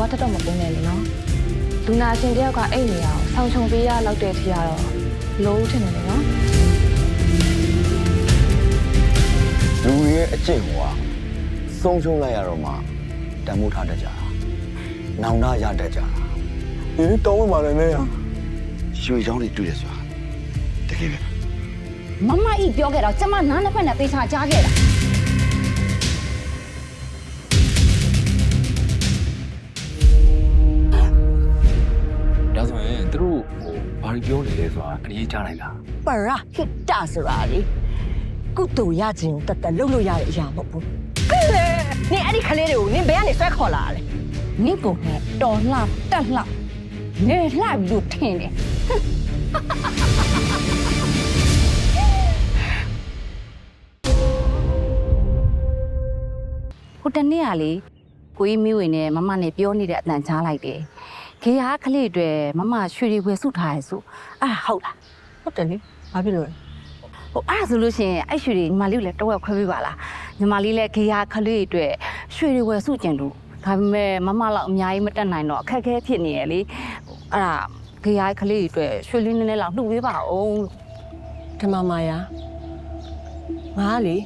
ပုံနဲ့လေနော်လူနာရှင်တယောက်ကအဲ့နေရအောင်ဆောင်းချုံပေးရလောက်တဲ့ထီရတော့လို့ထင်တယ်လေနော်လူတွေရဲ့အကျင့်ဟောဆုံးရှုံးလိုက်ရတော့မှတန်မိုးထားတတ်ကြတာနောင်တရတတ်ကြတာဒီတောင်းမှလည်းနဲ့ရွှေချောင်းတွေတွေ့ရဆိုတာတကယ်ပဲမမဤပြောခဲ့တော့ကျမနားနှစ်ဖက်နဲ့သေချာကြားခဲ့တာ ဘာတွေပြောနေလဲဆိုတာအရေးကြားလိုက်လားပရာဟိတဆိုတာလေကုတူရခြင်းတတ်တလှုပ်လို့ရတဲ့အရာမဟုတ်ဘူးနင်အဲ့ဒီကလေးတွေကိုနင်ဘယ်ကနေဆွဲခေါ်လာလဲနင့်ကိုနဲ့တော်လှတက်လှနေလှပြီလို့ထင်တယ်ဟိုတနေ့ကလေကိုကြီးမိဝင်နဲ့မမနဲ့ပြောနေတဲ့အတန်ချားလိုက်တယ် ခေဟာကလေးတွေမမရွှေတွေဝယ်စုထားရဲဆိုအာဟုတ်လားဟုတ်တယ်လေဘာဖြစ်လို့လဲဟိုအဲ့ဒါဆိုလို့ရှိရင်အဲ့ရွှေတွေညီမလေးကိုလည်းတော့ခွဲပေးပါလားညီမလေးလည်းခေဟာကလေးတွေအတွက်ရွှေတွေဝယ်စုကျင်တို့ဒါပေမဲ့မမလောက်အများကြီးမတက်နိုင်တော့အခက်အခဲဖြစ်နေရလေအဲ့ဒါခေဟာကလေးတွေအတွက်ရွှေလေးနည်းနည်းလောက်နှုတ်ပေးပါအောင်ဓမ္မမာယာငါလေ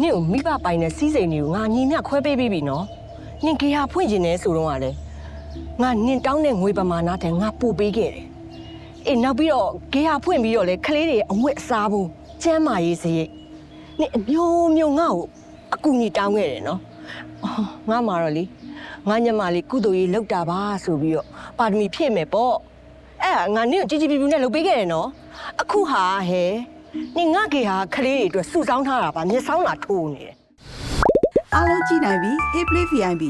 နင့်ကိုမိဘပိုင်တဲ့စီးစိမ်တွေကိုငါညီမျှခွဲပေးပြီးပြီနော်နင်ကေဟာဖွင့်ကျင်နေဆိုတော့ကလေ ငါနင်တောင်းတဲ့ငွေပမာဏတဲ့ငါပို့ပေးခဲ့တယ်အေးနောက်ပြီးတော့ကေဟာဖွင့်ပြီးတော့လေကလေးတွေအဝတ်အစားဘူးကျမ်းမာရေးစရိတ်နင်အမျိုးမျိုးငါ့ကိုအကူညီတောင်းခဲ့တယ်နော်အော်ငါမှာတော့လေငါညမလေးကုသိုလ်ရေးလောက်တာပါဆိုပြီးတော့ပါရမီဖြည့်မယ်ပေါ့အဲ့ဒါငါနင့်ကိုជីជីပြူပြူနဲ့လုပ်ပေးခဲ့တယ်နော်အခုဟာဟဲနင်ငါကေဟာခလေးတွေအတွက်စုဆောင်းထားတာပါမျက်စောင်းလာထိုးနေတယ်အားလုံးကြည့်နိုင်ပြီ Hey Play VIP